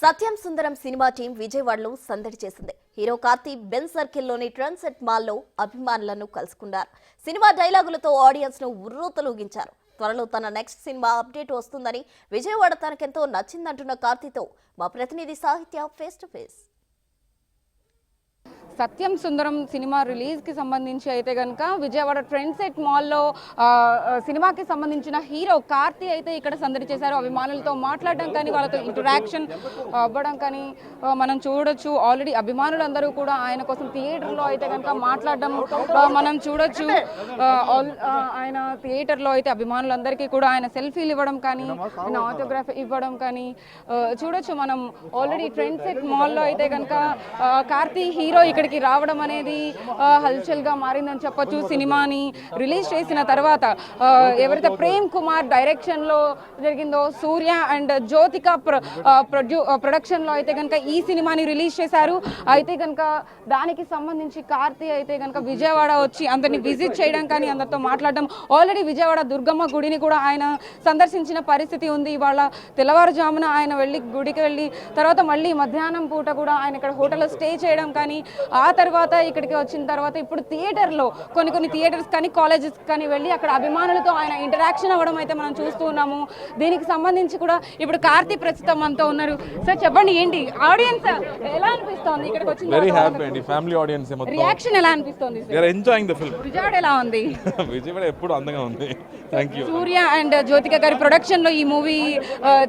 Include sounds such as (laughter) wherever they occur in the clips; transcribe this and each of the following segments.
సత్యం Sundaram cinema team విజయవాడలో సందడి చేసింది. హీరో కార్తీ బెన్ సర్కిల్లోని ట్రన్సెట్ మాల్లో అభిమానులను కలుసుకున్నారు. సినిమా డైలాగులతో ఆడియన్స్ను ఉర్రూతలూగించారు. త్వరలో తన నెక్స్ట్ సినిమా అప్డేట్ వస్తుందని విజయవాడ తనకెంతో నచ్చిందంటున్న కార్తీతో మా ప్రతినిధి Sahitya face to face Satyam Sundaram cinema రిలీజ్కి సంబంధించి అయితే కనుక విజయవాడ ట్రెండ్ సెట్ మాల్లో సినిమాకి సంబంధించిన హీరో కార్తీ అయితే ఇక్కడ సందడి చేశారు. అభిమానులతో మాట్లాడడం కానీ వాళ్ళతో ఇంటరాక్షన్ అవ్వడం కానీ మనం చూడొచ్చు. ఆల్రెడీ అభిమానులందరూ కూడా ఆయన కోసం థియేటర్లో అయితే కనుక మాట్లాడడం మనం చూడొచ్చు. ఆల్- ఆయన థియేటర్లో అయితే అభిమానులందరికీ కూడా ఆయన సెల్ఫీలు ఇవ్వడం కానీ ఆయన ఆటోగ్రాఫ్ ఇవ్వడం కానీ చూడొచ్చు మనం. ఆల్రెడీ ట్రెండ్ సెట్ మాల్లో అయితే కనుక కార్తీ హీరో ఇక్కడ ఇక్కడికి రావడం అనేది హల్చల్గా మారిందని చెప్పొచ్చు. సినిమాని రిలీజ్ చేసిన తర్వాత ఎవరైతే ప్రేమ్ కుమార్ డైరెక్షన్లో జరిగిందో సూర్య అండ్ జ్యోతిక ప్రొడ్యూ ప్రొడక్షన్లో అయితే కనుక ఈ సినిమాని రిలీజ్ చేశారు. అయితే కనుక దానికి సంబంధించి కార్తీ అయితే కనుక విజయవాడ వచ్చి అందరిని విజిట్ చేయడం కానీ అందరితో మాట్లాడడం. ఆల్రెడీ విజయవాడ దుర్గమ్మ గుడిని కూడా ఆయన సందర్శించిన పరిస్థితి ఉంది. ఇవాళ తెల్లవారుజామున ఆయన వెళ్ళి గుడికి వెళ్ళి తర్వాత మళ్ళీ మధ్యాహ్నం పూట కూడా ఆయన ఇక్కడ హోటల్లో స్టే చేయడం కానీ ఆ తర్వాత ఇక్కడికి వచ్చిన తర్వాత ఇప్పుడు థియేటర్లో కొన్ని కొన్ని థియేటర్స్ కానీ కాలేజెస్ కానీ వెళ్ళి అక్కడ అభిమానులతో ఆయన ఇంటరాక్షన్ అవ్వడం అయితే మనం చూస్తూ ఉన్నాము. దీనికి సంబంధించి కూడా ఇప్పుడు కార్తీ ప్రస్తుతం మనతో ఉన్నారు. సార్ చెప్పండి ఏంటి? ఆడియన్స్ ఎలా అనిపిస్తోంది ఇక్కడికి వచ్చిన వెరీ హ్యాపీ అండి. ఫ్యామిలీ ఆడియన్స్ రియాక్షన్ ఎలా అనిపిస్తోంది ఎంజాయింగ్ ద ఫిల్మ్ విజయవాడ ఎలా ఉంది? (laughs) విజయవాడ ఎప్పుడు అందంగా ఉంది. Thank you Suriya and Jyothika గారి ప్రొడక్షన్లో ఈ మూవీ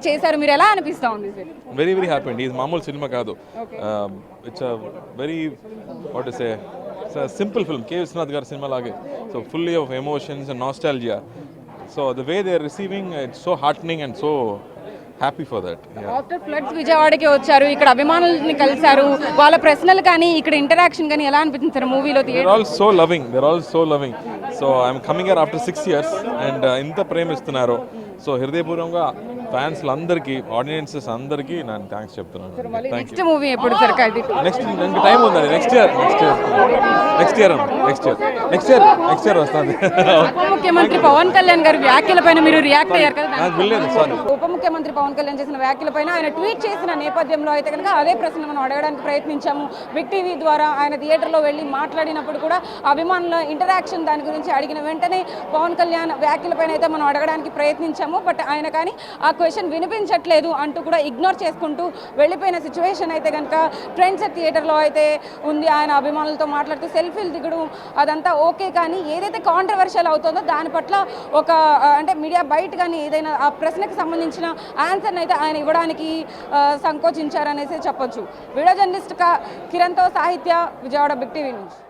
చేశారు. మీరు ఎలా అనిపిస్తా ఉంది సార్ వెరీ వెరీ హ్యాపీ అండి. ఇది మామూలు సినిమా కాదు. It's very what say? Simple film K Vishwanath గారి సినిమా లాగే. So fully of emotions and nostalgia so the way they are receiving it's so heartening and so happy for that after floods విజయవాడకి వచ్చారు. ఇక్కడ అభిమానుల్ని కలిశారు. వాళ్ళ ప్రశ్నలు కానీ ఇక్కడ ఇంటరాక్షన్ కానీ ఎలా అనిపించింది సార్ మూవీలో they're all so loving. They're all so loving. So I'm coming here after six years and ఇంత ప్రేమిస్తున్నారు. సో హృదయపూర్వకంగా ఫ్యాన్స్ అందరికీ ఆడియన్సెస్ అందరికీ నేను థ్యాంక్స్ చెప్తున్నాను. నెక్స్ట్ మూవీ ఎప్పుడు సార్ నెక్స్ట్ ఇంకా టైం ఉందండి. Next year next year next year next year next year next year వస్తుంది. ఉప ముఖ్యమంత్రి పవన్ కళ్యాణ్ గారి వ్యాఖ్యల పైన మీరు రియాక్ట్ అయ్యారు కదా నాకు వెళ్ళలేదు సారీ ఉప ముఖ్యమంత్రి పవన్ కళ్యాణ్ చేసిన వ్యాఖ్యల పైన ఆయన ట్వీట్ చేసిన నేపథ్యంలో అయితే కనుక అదే ప్రశ్న మనం అడగడానికి ప్రయత్నించాము. బిగ్ టీవీ ద్వారా ఆయన థియేటర్లో వెళ్ళి మాట్లాడినప్పుడు కూడా అభిమానుల ఇంటరాక్షన్ దాని గురించి అడిగిన వెంటనే పవన్ కళ్యాణ్ వ్యాఖ్యల పైన అయితే మనం అడగడానికి ప్రయత్నించాము. బట్ ఆయన కానీ ఆ క్వశ్చన్ వినిపించట్లేదు అంటూ కూడా ఇగ్నోర్ చేసుకుంటూ వెళ్ళిపోయిన సిచ్యువేషన్ అయితే కనుక ట్రెండ్స్ థియేటర్లో అయితే ఉంది. ఆయన అభిమానులతో మాట్లాడుతూ సెల్ఫీలు దిగడం అదంతా ఓకే కానీ ఏదైతే కాంట్రవర్షియల్ అవుతుందో దాని పట్ల ఒక అంటే మీడియా బయట కానీ ఏదైనా ఆ ప్రశ్నకు సంబంధించిన ఆన్సర్ని అయితే ఆయన ఇవ్వడానికి సంకోచించారనేసి చెప్పొచ్చు. వీడియో జర్నలిస్ట్ కిరణ్తో సాహిత్య విజయవాడ బిగ్ టీవీ నుంచి